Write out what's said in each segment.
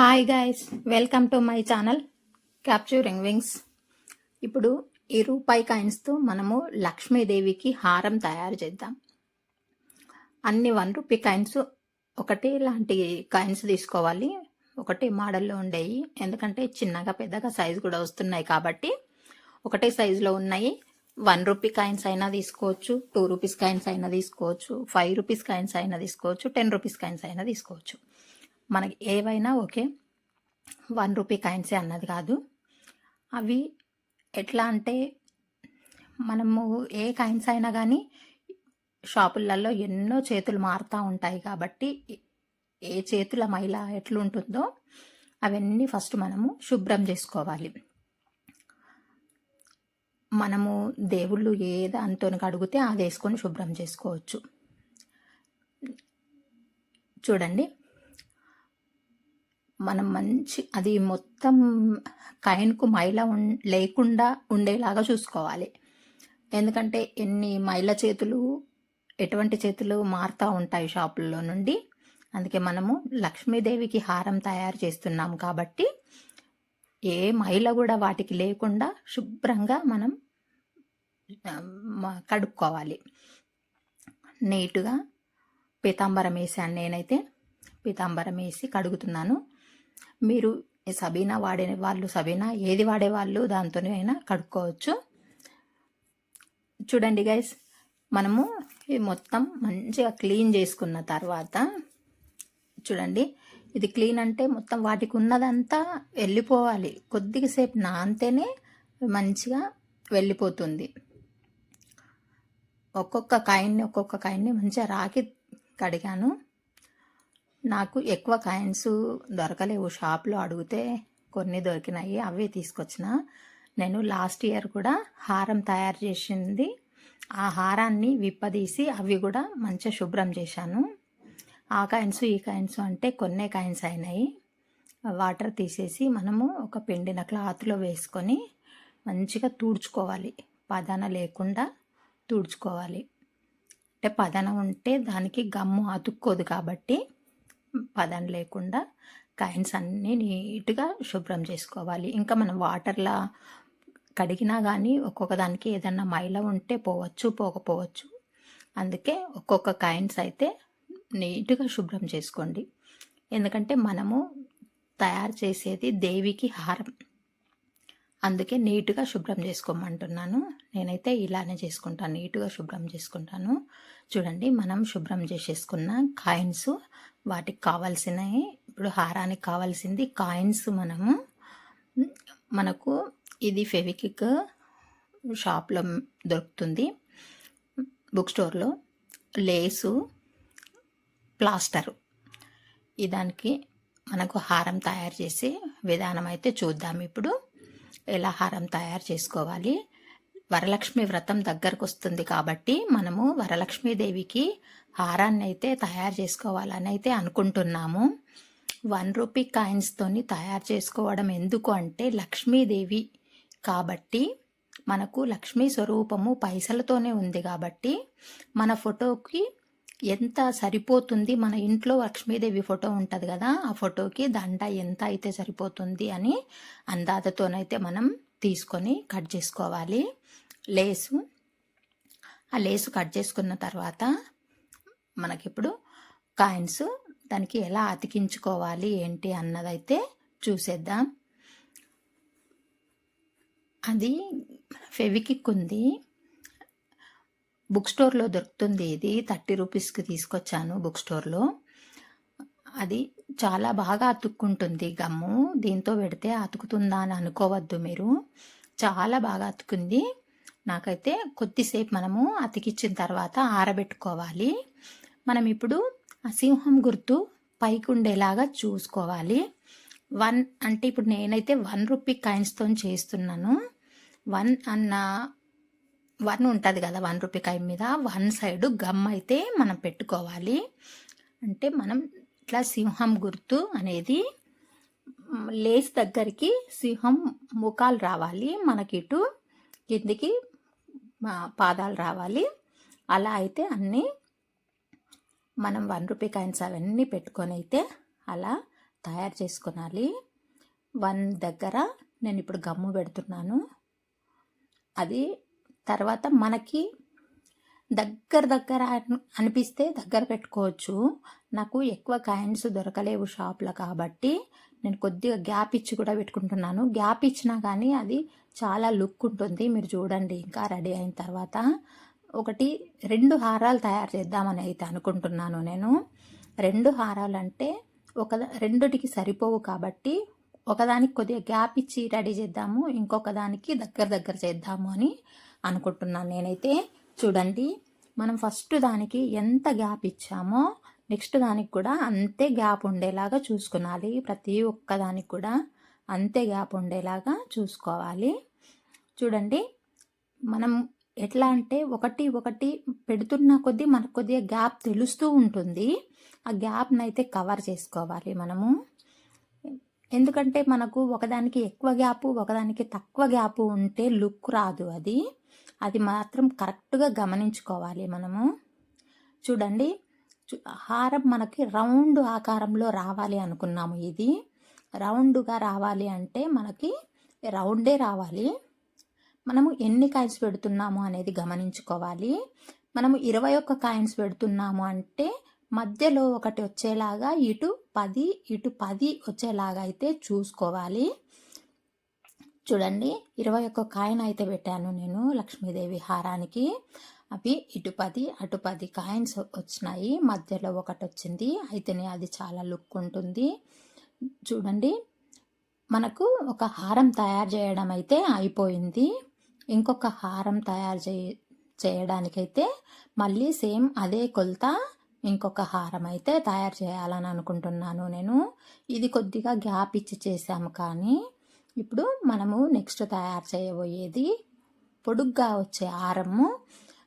Hi guys welcome to my channel capturing wings ఇప్పుడు ఈ రూపాయి కాయిన్స్తో మనము లక్ష్మీదేవికి హారం తయారు చేద్దాం. అన్ని వన్ రూపీ కాయిన్స్ ఒకటే లాంటి కాయిన్స్ తీసుకోవాలి. ఒకటే మోడల్లో ఉండేవి ఎందుకంటే చిన్నగా పెద్దగా సైజు కూడా వస్తున్నాయి కాబట్టి ఒకటే సైజులో ఉన్నాయి. వన్ రూపీ కాయిన్స్ అయినా తీసుకోవచ్చు టూ రూపీస్ కాయిన్స్ అయినా తీసుకోవచ్చు ఫైవ్ రూపీస్ కాయిన్స్ అయినా తీసుకోవచ్చు టెన్ రూపీస్ కాయిన్స్ అయినా తీసుకోవచ్చు. మనకి ఏవైనా ఓకే వన్ రూపీ కాయిన్సే అన్నది కాదు. అవి ఎట్లా అంటే మనము ఏ కాయిన్స్ అయినా కానీ షాపులలో ఎన్నో చేతులు మారుతూ ఉంటాయి కాబట్టి ఏ చేతుల మైల ఎట్లుంటుందో అవన్నీ ఫస్ట్ మనము శుభ్రం చేసుకోవాలి. మనము దేవుళ్ళు ఏ దాంతో అడిగితే అది వేసుకొని శుభ్రం చేసుకోవచ్చు. చూడండి మనం మంచి అది మొత్తం కైన్కు మైల ఉం లేకుండా ఉండేలాగా చూసుకోవాలి. ఎందుకంటే ఎన్ని మైల చేతులు ఎటువంటి చేతులు మారుతూ ఉంటాయి షాపుల్లో నుండి. అందుకే మనము లక్ష్మీదేవికి హారం తయారు చేస్తున్నాం కాబట్టి ఏ మైల కూడా వాటికి లేకుండా శుభ్రంగా మనం కడుక్కోవాలి. నీట్గా పీతాంబరం వేసాను నేనైతే పీతాంబరం వేసి కడుగుతున్నాను. మీరు సబీనా వాడే వాళ్ళు సబీనా ఏది వాడేవాళ్ళు దాంతోనే అయినా కడుక్కోవచ్చు. చూడండి గైస్ మనము ఈ మొత్తం మంచిగా క్లీన్ చేసుకున్న తర్వాత చూడండి ఇది క్లీన్ అంటే మొత్తం వాటికి ఉన్నదంతా వెళ్ళిపోవాలి. కొద్దిగా సేపు మంచిగా వెళ్ళిపోతుంది. ఒక్కొక్క కాయిన్ని ఒక్కొక్క కాయిన్ని మంచిగా రాకి కడిగాను. నాకు ఎక్కువ కాయిన్స్ దొరకలేవు. షాప్లో అడిగితే కొన్ని దొరికినాయి అవే తీసుకొచ్చిన. నేను లాస్ట్ ఇయర్ కూడా హారం తయారు చేసింది. ఆ హారాన్ని విప్పదీసి అవి కూడా మంచిగా శుభ్రం చేశాను. ఆ కాయిన్స్ ఈ కాయిన్స్ అంటే కొన్నే కాయిన్స్ అయినాయి. వాటర్ తీసేసి మనము ఒక పిండిన క్లాత్లో వేసుకొని మంచిగా తుడుచుకోవాలి. పదన లేకుండా తుడుచుకోవాలి. అంటే పదన ఉంటే దానికి గమ్ము అతుక్కోదు కాబట్టి పదం లేకుండా కాయిన్స్ అన్నీ నీట్గా శుభ్రం చేసుకోవాలి. ఇంకా మనం వాటర్లా కడిగినా కానీ ఒక్కొక్క దానికి ఏదన్నా మైల ఉంటే పోవచ్చు పోకపోవచ్చు. అందుకే ఒక్కొక్క కాయిన్స్ అయితే నీట్గా శుభ్రం చేసుకోండి. ఎందుకంటే మనము తయారు చేసేది దేవికి హారం. అందుకే నీట్గా శుభ్రం చేసుకోమంటున్నాను. నేనైతే ఇలానే చేసుకుంటాను. నీట్గా శుభ్రం చేసుకుంటాను. చూడండి మనం శుభ్రం చేసేసుకున్న కాయిన్స్ వాటికి కావాల్సినవి ఇప్పుడు హారానికి కావాల్సింది కాయిన్స్ మనము. మనకు ఇది ఫెవికిక్ షాప్లో దొరుకుతుంది. బుక్ స్టోర్లో లేసు ప్లాస్టరు. ఇదానికి దానికి మనకు హారం తయారు చేసే విధానం అయితే చూద్దాం ఇప్పుడు. ఎలా హారం తయారు చేసుకోవాలి? వరలక్ష్మి వ్రతం దగ్గరకు వస్తుంది కాబట్టి మనము వరలక్ష్మీదేవికి హారాన్ని అయితే తయారు చేసుకోవాలని అయితే అనుకుంటున్నాము. వన్ రూపీ కాయిన్స్తోని తయారు చేసుకోవడం ఎందుకు అంటే లక్ష్మీదేవి కాబట్టి మనకు లక్ష్మీ స్వరూపము పైసలతోనే ఉంది కాబట్టి మన ఫోటోకి ఎంత సరిపోతుంది? మన ఇంట్లో లక్ష్మీదేవి ఫోటో ఉంటుంది కదా ఆ ఫోటోకి దండ ఎంత అయితే సరిపోతుంది అని అందాజతోనైతే మనం తీసుకొని కట్ చేసుకోవాలి. లేసు ఆ లేసు కట్ చేసుకున్న తర్వాత మనకిప్పుడు కాయిన్స్ దానికి ఎలా అతికించుకోవాలి ఏంటి అన్నదైతే చూసేద్దాం. అది ఫెవికిక్ ఉంది బుక్ స్టోర్లో దొరుకుతుంది ఇది. థర్టీ రూపీస్కి తీసుకొచ్చాను బుక్ స్టోర్లో. అది చాలా బాగా అతుక్కుంటుంది గమ్ము. దీంతో పెడితే అతుకుతుందా అని అనుకోవద్దు మీరు. చాలా బాగా అతుకుంది. నాకైతే కొద్దిసేపు మనము అతికిచ్చిన తర్వాత ఆరబెట్టుకోవాలి. మనం ఇప్పుడు ఆ సింహం గుర్తు పైకి ఉండేలాగా చూసుకోవాలి. వన్ అంటే ఇప్పుడు నేనైతే వన్ రూపీ కాయిన్స్తో చేస్తున్నాను. వన్ అన్న వన్ ఉంటుంది కదా వన్ రూపీ కాయిన్ మీద. వన్ సైడ్ గమ్ అయితే మనం పెట్టుకోవాలి. అంటే మనం ఇట్లా సింహం గుర్తు అనేది లేస్ దగ్గరికి సింహం ముఖాలు రావాలి. మనకి ఇటు కిందికి పాదాలు రావాలి. అలా అయితే అన్నీ మనం వన్ రూపీ కాయిన్స్ అవన్నీ పెట్టుకొని అయితే అలా తయారు చేసుకోవాలి వన్ దగ్గర నేను ఇప్పుడు గమ్ము పెడుతున్నాను. అది తర్వాత మనకి దగ్గర దగ్గర అనిపిస్తే దగ్గర పెట్టుకోవచ్చు. నాకు ఎక్కువ కాయిన్స్ దొరకలేవు షాప్లో కాబట్టి నేను కొద్దిగా గ్యాప్ ఇచ్చి కూడా పెట్టుకుంటున్నాను. గ్యాప్ ఇచ్చినా కానీ అది చాలా లుక్ ఉంటుంది. మీరు చూడండి ఇంకా రెడీ అయిన తర్వాత ఒకటి రెండు హారాలు తయారు చేద్దామని అయితే అనుకుంటున్నాను నేను. రెండు హారాలు అంటే ఒక రెండుటికి సరిపోవు కాబట్టి ఒకదానికి కొద్దిగా గ్యాప్ ఇచ్చి రెడీ చేద్దాము ఇంకొక దానికి దగ్గర దగ్గర చేద్దాము అని అనుకుంటున్నాను నేనైతే. చూడండి మనం ఫస్ట్ దానికి ఎంత గ్యాప్ ఇచ్చామో నెక్స్ట్ దానికి కూడా అంతే గ్యాప్ ఉండేలాగా చూసుకోవాలి ప్రతి ఒక్క దానికి కూడా అంతే గ్యాప్ ఉండేలాగా చూసుకోవాలి. చూడండి మనం ఎట్లా అంటే ఒకటి ఒకటి పెడుతున్న కొద్దీ మనకు కొద్దిగా గ్యాప్ తెలుస్తూ ఉంటుంది. ఆ గ్యాప్ని అయితే కవర్ చేసుకోవాలి మనము. ఎందుకంటే మనకు ఒకదానికి ఎక్కువ గ్యాప్ ఒకదానికి తక్కువ గ్యాప్ ఉంటే లుక్ రాదు అది. అది మాత్రం కరెక్ట్గా గమనించుకోవాలి మనము. చూడండి హారం మనకి రౌండ్ ఆకారంలో రావాలి అనుకున్నాము ఇది. రౌండ్గా రావాలి అంటే మనకి రౌండే రావాలి. మనము ఎన్ని కాయిన్స్ పెడుతున్నాము అనేది గమనించుకోవాలి. మనము ఇరవై ఒక్క కాయిన్స్ పెడుతున్నాము అంటే మధ్యలో ఒకటి వచ్చేలాగా ఇటు పది ఇటు పది వచ్చేలాగా అయితే చూసుకోవాలి. చూడండి ఇరవై ఒక్క కాయిన్ అయితే పెట్టాను నేను లక్ష్మీదేవి హారానికి. అవి ఇటు పది అటు పది కాయిన్స్ వచ్చినాయి. మధ్యలో ఒకటి వచ్చింది. అయితేనే అది చాలా లుక్ ఉంటుంది. చూడండి మనకు ఒక హారం తయారు చేయడం అయితే అయిపోయింది. ఇంకొక హారం తయారు చే చేయడానికైతే మళ్ళీ సేమ్ అదే కొలత ఇంకొక హారం అయితే తయారు చేయాలని అనుకుంటున్నాను నేను. ఇది కొద్దిగా గ్యాప్ ఇచ్చి చేసాము కానీ ఇప్పుడు మనము నెక్స్ట్ తయారు చేయబోయేది పొడుగ్గా వచ్చే హారము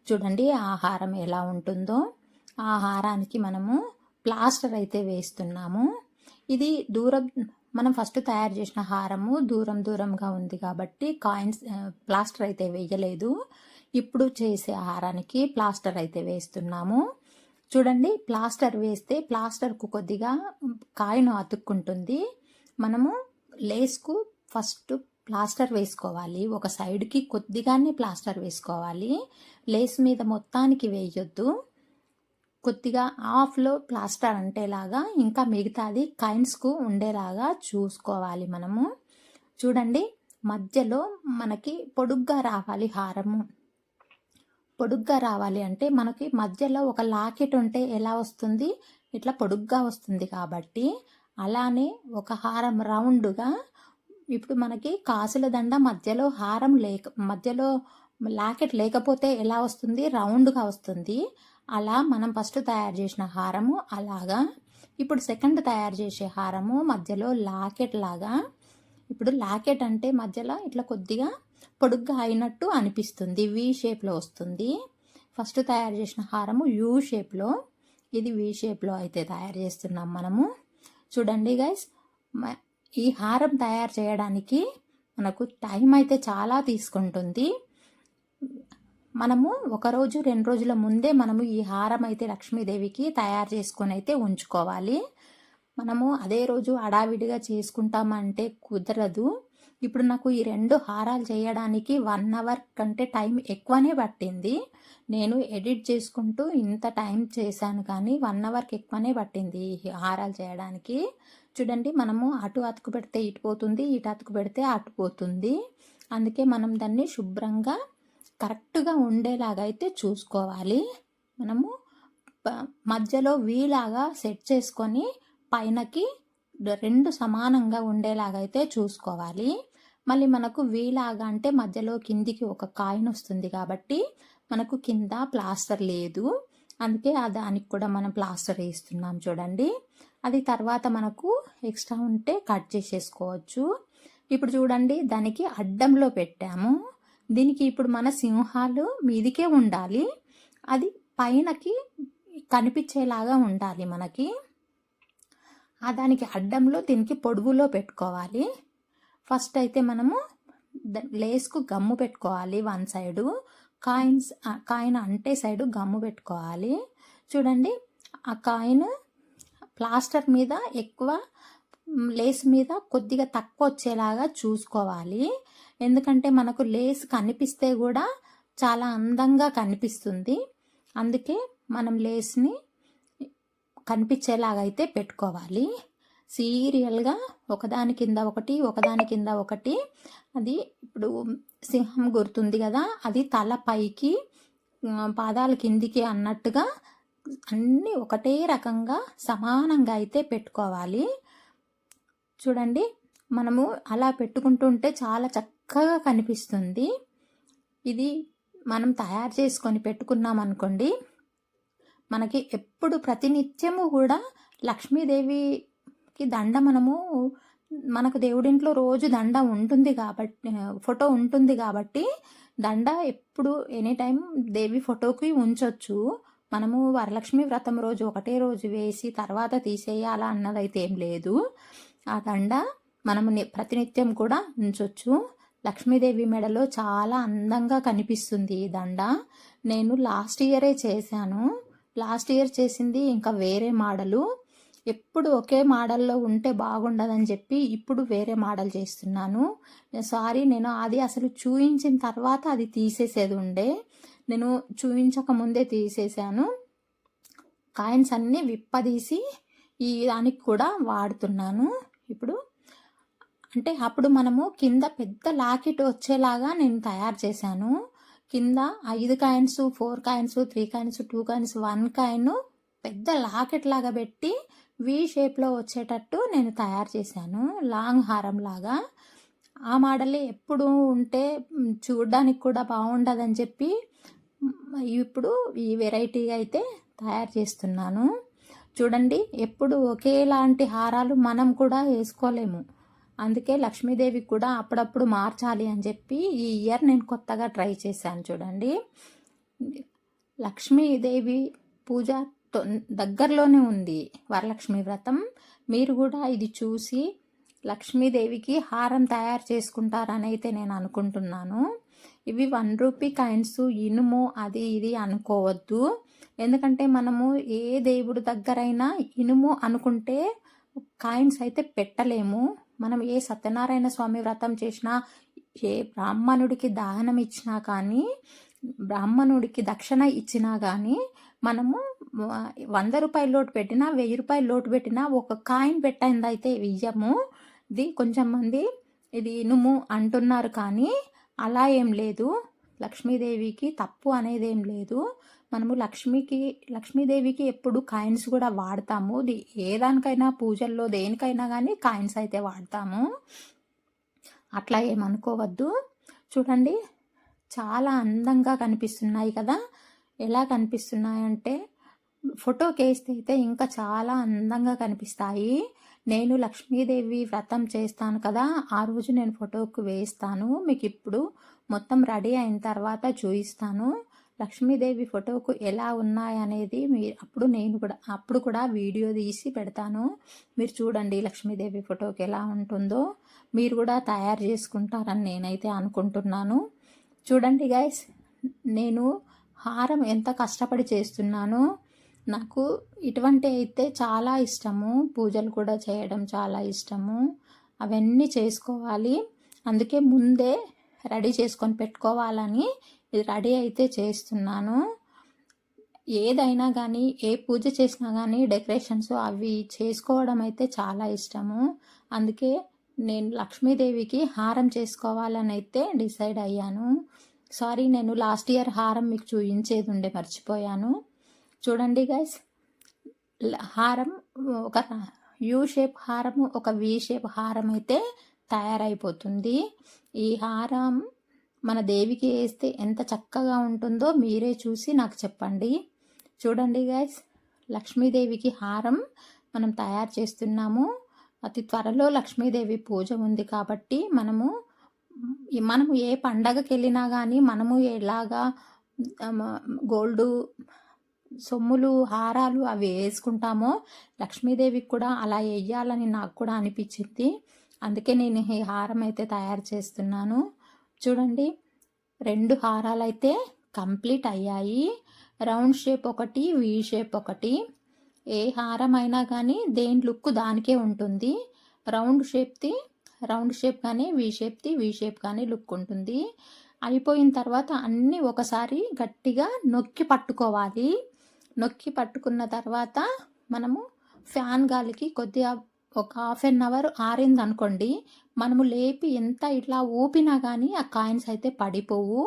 చూడండి ఆహారం ఎలా ఉంటుందో. ఆహారానికి మనము ప్లాస్టర్ అయితే వేస్తున్నాము. ఇది దూరం మనం ఫస్ట్ తయారు చేసిన హారము దూరం దూరంగా ఉంది కాబట్టి కాయిన్స్ ప్లాస్టర్ అయితే వేయలేదు. ఇప్పుడు చేసే హారానికి ప్లాస్టర్ అయితే వేస్తున్నాము. చూడండి ప్లాస్టర్ వేస్తే ప్లాస్టర్కు కొద్దిగా కాయను అతుక్కుంటుంది. మనము లేస్కు ఫస్ట్ ప్లాస్టర్ వేసుకోవాలి. ఒక సైడ్కి కొద్దిగానే ప్లాస్టర్ వేసుకోవాలి. లేస్ మీద మొత్తానికి వేయొద్దు. కొద్దిగా హాఫ్లో ప్లాస్టర్ అంటేలాగా ఇంకా మిగతాది కైన్స్కు ఉండేలాగా చూసుకోవాలి మనము. చూడండి మధ్యలో మనకి పొడుగ్గా రావాలి హారము. పొడుగ్గా రావాలి అంటే మనకి మధ్యలో ఒక లాకెట్ ఉంటే ఎలా వస్తుంది? ఇట్లా పొడుగ్గా వస్తుంది కాబట్టి అలానే ఒక హారం రౌండ్గా ఇప్పుడు మనకి కాసుల దండ మధ్యలో హారం లేక మధ్యలో లాకెట్ లేకపోతే ఎలా వస్తుంది? రౌండ్గా వస్తుంది. అలా మనం ఫస్ట్ తయారు చేసిన హారము అలాగా. ఇప్పుడు సెకండ్ తయారు చేసే హారము మధ్యలో లాకెట్ లాగా. ఇప్పుడు లాకెట్ అంటే మధ్యలో ఇట్లా కొద్దిగా పొడుగ్గా అయినట్టు అనిపిస్తుంది. వి షేప్లో వస్తుంది. ఫస్ట్ తయారు చేసిన హారము యూ షేప్లో ఇది వి షేప్లో అయితే తయారు చేస్తున్నాం మనము. చూడండి గైస్ ఈ హారం తయారు చేయడానికి మనకు టైం అయితే చాలా తీసుకుంటుంది. మనము ఒక రోజు రెండు రోజుల ముందే మనము ఈ హారం అయితే లక్ష్మీదేవికి తయారు చేసుకొని అయితే ఉంచుకోవాలి. మనము అదే రోజు అడావిడిగా చేసుకుంటామంటే కుదరదు. ఇప్పుడు నాకు ఈ రెండు హారాలు చేయడానికి వన్ అవర్ కంటే టైం ఎక్కువనే పట్టింది. నేను ఎడిట్ చేసుకుంటూ ఇంత టైం చేశాను కానీ వన్ అవర్కి ఎక్కువనే పట్టింది ఈ హారాలు చేయడానికి. చూడండి మనము అటు అతుకు పెడితే ఇటు పోతుంది ఇటు అతుకు పెడితే అటు పోతుంది. అందుకే మనం దాన్ని శుభ్రంగా కరెక్ట్గా ఉండేలాగా అయితే చూసుకోవాలి. మనము మధ్యలో వీలాగా సెట్ చేసుకొని పైనకి రెండు సమానంగా ఉండేలాగా అయితే చూసుకోవాలి. మళ్ళీ మనకు వీలాగా అంటే మధ్యలో కిందికి ఒక కాయిన్ వస్తుంది కాబట్టి మనకు కింద ప్లాస్టర్ లేదు. అందుకే దానికి కూడా మనం ప్లాస్టర్ వేస్తున్నాం చూడండి. అది తర్వాత మనకు ఎక్స్ట్రా ఉంటే కట్ చేసేసుకోవచ్చు. ఇప్పుడు చూడండి దానికి అడ్డంలో పెట్టాము. దీనికి ఇప్పుడు మన సింహాలు మీదికే ఉండాలి. అది పైనకి కనిపించేలాగా ఉండాలి మనకి. ఆ దానికి అడ్డంలో దీనికి పొడుగులో పెట్టుకోవాలి. ఫస్ట్ అయితే మనము లేస్కు గమ్ము పెట్టుకోవాలి వన్ సైడు. కాయిన్స్ కాయిన్ అంటే సైడు గమ్ము పెట్టుకోవాలి. చూడండి ఆ కాయిన్ ప్లాస్టర్ మీద ఎక్కువ లేస్ మీద కొద్దిగా తక్కువ వచ్చేలాగా చూసుకోవాలి. ఎందుకంటే మనకు లేస్ కనిపిస్తే కూడా చాలా అందంగా కనిపిస్తుంది. అందుకే మనం లేస్ని కనిపించేలాగా అయితే పెట్టుకోవాలి. సీరియల్గా ఒకదాని కింద ఒకటి ఒకదాని కింద ఒకటి అది ఇప్పుడు సింహం గుర్తుంది కదా అది తల పైకి పాదాల కిందికి అన్నట్టుగా అన్నీ ఒకటే రకంగా సమానంగా అయితే పెట్టుకోవాలి. చూడండి మనము అలా పెట్టుకుంటుంటే చాలా చక్కగా కనిపిస్తుంది. ఇది మనం తయారు చేసుకొని పెట్టుకున్నాం అనుకోండి మనకి ఎప్పుడు ప్రతినిత్యము కూడా లక్ష్మీదేవికి దండ మనము మనకు దేవుడింట్లో రోజు దండ ఉంటుంది కాబట్టి ఫోటో ఉంటుంది కాబట్టి దండ ఎప్పుడు ఎనీ టైం దేవి ఫోటోకి ఉంచవచ్చు మనము వరలక్ష్మి వ్రతం రోజు ఒకటే రోజు వేసి తర్వాత తీసేయాలా అన్నదైతే ఏం లేదు. ఆ దండ మనము ప్రతినిత్యం కూడా ఉంచొచ్చు. లక్ష్మీదేవి మెడలో చాలా అందంగా కనిపిస్తుంది ఈ దండ. నేను లాస్ట్ ఇయరే చేశాను. లాస్ట్ ఇయర్ చేసింది ఇంకా వేరే మోడలు. ఎప్పుడు ఒకే మోడల్లో ఉంటే బాగుండదని చెప్పి ఇప్పుడు వేరే మోడల్ చేస్తున్నాను. సారీ నేను అది అసలు చూయించిన తర్వాత అది తీసేసేది ఉండే. నేను చూపించక ముందే తీసేసాను. కాయిన్స్ అన్నీ విప్పదీసి ఈ దానికి కూడా వాడుతున్నాను. ఇప్పుడు అంటే అప్పుడు మనము కింద పెద్ద లాకెట్ వచ్చేలాగా నేను తయారు చేశాను. కింద ఐదు coins four coins three coins two coins one coin పెద్ద లాకెట్ లాగా పెట్టి వి షేప్లో వచ్చేటట్టు నేను తయారు చేశాను. లాంగ్ హారం లాగా. ఆ మోడల్ ఎప్పుడు ఉంటే చూడడానికి కూడా బాగుండదని చెప్పి ఇప్పుడు ఈ వెరైటీ అయితే తయారు చేస్తున్నాను. చూడండి ఎప్పుడు ఒకేలాంటి హారాలు మనం కూడా వేసుకోలేము. అందుకే లక్ష్మీదేవి కూడా అప్పుడప్పుడు మార్చాలి అని చెప్పి ఈ ఇయర్ నేను కొత్తగా ట్రై చేశాను చూడండి. లక్ష్మీదేవి పూజ దగ్గరలోనే ఉంది వరలక్ష్మి వ్రతం. మీరు కూడా ఇది చూసి లక్ష్మీదేవికి హారం తయారు చేసుకుంటారని అయితే నేను అనుకుంటున్నాను. ఇవి వన్ రూపీ కాయిన్స్ ఇనుము అది ఇది అనుకోవద్దు. ఎందుకంటే మనము ఏ దేవుడి దగ్గరైనా ఇనుము అనుకుంటే కాయిన్స్ అయితే పెట్టలేము. మనం ఏ సత్యనారాయణ స్వామి వ్రతం చేసినా ఏ బ్రాహ్మణుడికి దానం ఇచ్చినా కానీ బ్రాహ్మణుడికి దక్షిణ ఇచ్చినా కానీ మనము వంద రూపాయల లోటు పెట్టినా వెయ్యి రూపాయల లోటు పెట్టినా ఒక కాయిన్ పెట్టింది అయితే ఇయ్యము ఇది కొంచెం మంది ఇది ఇనుము అంటున్నారు కానీ అలా ఏం లేదు. లక్ష్మీదేవికి తప్పు అనేది ఏం లేదు. మనము లక్ష్మికి లక్ష్మీదేవికి ఎప్పుడు కాయిన్స్ కూడా వాడతాము. ఏ దానికైనా పూజల్లో దేనికైనా కానీ కాయిన్స్ అయితే వాడతాము. అట్లా ఏమనుకోవద్దు చూడండి చాలా అందంగా కనిపిస్తున్నాయి కదా. ఎలా కనిపిస్తున్నాయంటే ఫోటోకి వేస్తే అయితే ఇంకా చాలా అందంగా కనిపిస్తాయి. నేను లక్ష్మీదేవి వ్రతం చేస్తాను కదా ఆ రోజు నేను ఫోటోకు వేస్తాను మీకు ఇప్పుడు మొత్తం రెడీ అయిన తర్వాత చూపిస్తాను లక్ష్మీదేవి ఫోటోకు ఎలా ఉన్నాయనేది మీరు అప్పుడు నేను కూడా అప్పుడు కూడా వీడియో తీసి పెడతాను. మీరు చూడండి లక్ష్మీదేవి ఫోటోకి ఎలా ఉంటుందో. మీరు కూడా తయారు చేసుకుంటారని నేనైతే అనుకుంటున్నాను. చూడండి గైస్ నేను హారం ఎంత కష్టపడి చేస్తున్నానో నాకు ఇటువంటి అయితే చాలా ఇష్టము. పూజలు కూడా చేయడం చాలా ఇష్టము. అవన్నీ చేసుకోవాలి. అందుకే ముందే రెడీ చేసుకొని పెట్టుకోవాలని ఇది రెడీ అయితే చేస్తున్నాను. ఏదైనా కానీ ఏ పూజ చేసినా కానీ డెకరేషన్స్ అవి చేసుకోవడం అయితే చాలా ఇష్టము. అందుకే నేను లక్ష్మీదేవికి హారం చేసుకోవాలని అయితే డిసైడ్ అయ్యాను. సారీ నేను లాస్ట్ ఇయర్ హారం మీకు చూపించేది ఉండే మర్చిపోయాను. చూడండి గైస్ హారం ఒక యూ షేప్ హారం ఒక వి షేప్ హారం అయితే తయారైపోతుంది. ఈ హారం మన దేవికి వేస్తే ఎంత చక్కగా ఉంటుందో మీరే చూసి నాకు చెప్పండి. చూడండి గైస్ లక్ష్మీదేవికి హారం మనం తయారు చేస్తున్నాము. అతి త్వరలో లక్ష్మీదేవి పూజ ఉంది కాబట్టి మనము మనము ఏ పండగకి వెళ్ళినా కానీ మనము ఎలాగా గోల్డ్ సొమ్ములు హారాలు అవి వేసుకుంటామో లక్ష్మీదేవికి కూడా అలా వేయాలని నాకు కూడా అనిపించింది. అందుకే నేను ఈ హారం అయితే తయారు చేస్తున్నాను. చూడండి రెండు హారాలు అయితే కంప్లీట్ అయ్యాయి. రౌండ్ షేప్ ఒకటి వి షేప్ ఒకటి. ఏ హారం అయినా కానీ దేని లుక్ దానికే ఉంటుంది. రౌండ్ షేప్ది రౌండ్ షేప్ కానీ వీ షేప్ది వీ షేప్ కానీ లుక్ ఉంటుంది. అయిపోయిన తర్వాత అన్నీ ఒకసారి గట్టిగా నొక్కి పట్టుకోవాలి. నొక్కి పట్టుకున్న తర్వాత మనము ఫ్యాన్ గాలికి కొద్దిగా ఒక హాఫ్ అన్ అవర్ ఆరింది అనుకోండి మనము లేపి ఎంత ఇట్లా ఊపినా కానీ ఆ కాయిన్స్ అయితే పడిపోవు.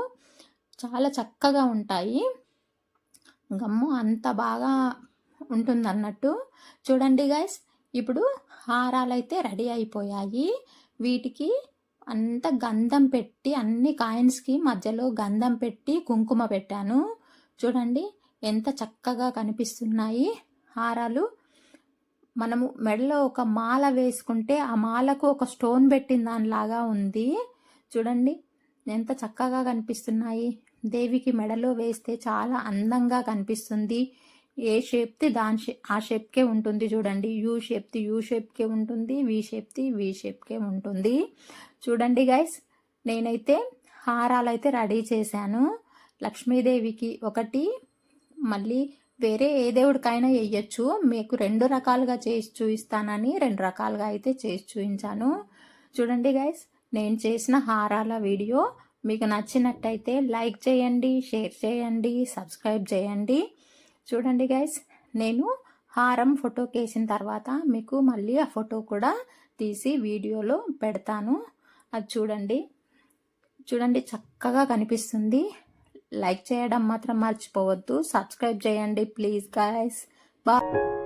చాలా చక్కగా ఉంటాయి. గమ్ము అంత బాగా ఉంటుంది అన్నట్టు చూడండి గైస్ ఇప్పుడు హారాలు అయితే రెడీ అయిపోయాయి. వీటికి అంత గంధం పెట్టి అన్ని కాయిన్స్కి మధ్యలో గంధం పెట్టి కుంకుమ పెట్టాను. చూడండి ఎంత చక్కగా కనిపిస్తున్నాయి హారాలు. మనము మెడలో ఒక మాల వేసుకుంటే ఆ మాలకు ఒక స్టోన్ పెట్టిన దానిలాగా ఉంది. చూడండి ఎంత చక్కగా కనిపిస్తున్నాయి. దేవికి మెడలో వేస్తే చాలా అందంగా కనిపిస్తుంది. ఏ షేప్ది దాని షే ఆ షేప్కే ఉంటుంది చూడండి. యూ షేప్ది యూ షేప్కే ఉంటుంది వి షేప్ది వి షేప్కే ఉంటుంది. చూడండి గైస్ నేనైతే హారాలు అయితే రెడీ చేశాను. లక్ష్మీదేవికి ఒకటి మళ్ళీ వేరే ఏ దేవుడికైనా వేయచ్చు. మీకు రెండు రకాలుగా చేసి చూపిస్తానని రెండు రకాలుగా అయితే చేసి చూపించాను. చూడండి గైస్ నేను చేసిన హారాల వీడియో. మీకు నచ్చినట్టయితే లైక్ చేయండి షేర్ చేయండి సబ్స్క్రైబ్ చేయండి. చూడండి గైస్ నేను హారం ఫోటో కేసిన తర్వాత మీకు మళ్ళీ ఆ ఫోటో కూడా తీసి వీడియోలో పెడతాను. అది చూడండి. చూడండి చక్కగా కనిపిస్తుంది. లైక్ చేయడం మాత్రం మర్చిపోవద్దు. సబ్స్క్రైబ్ చేయండి ప్లీజ్ గాయస్ బాయ్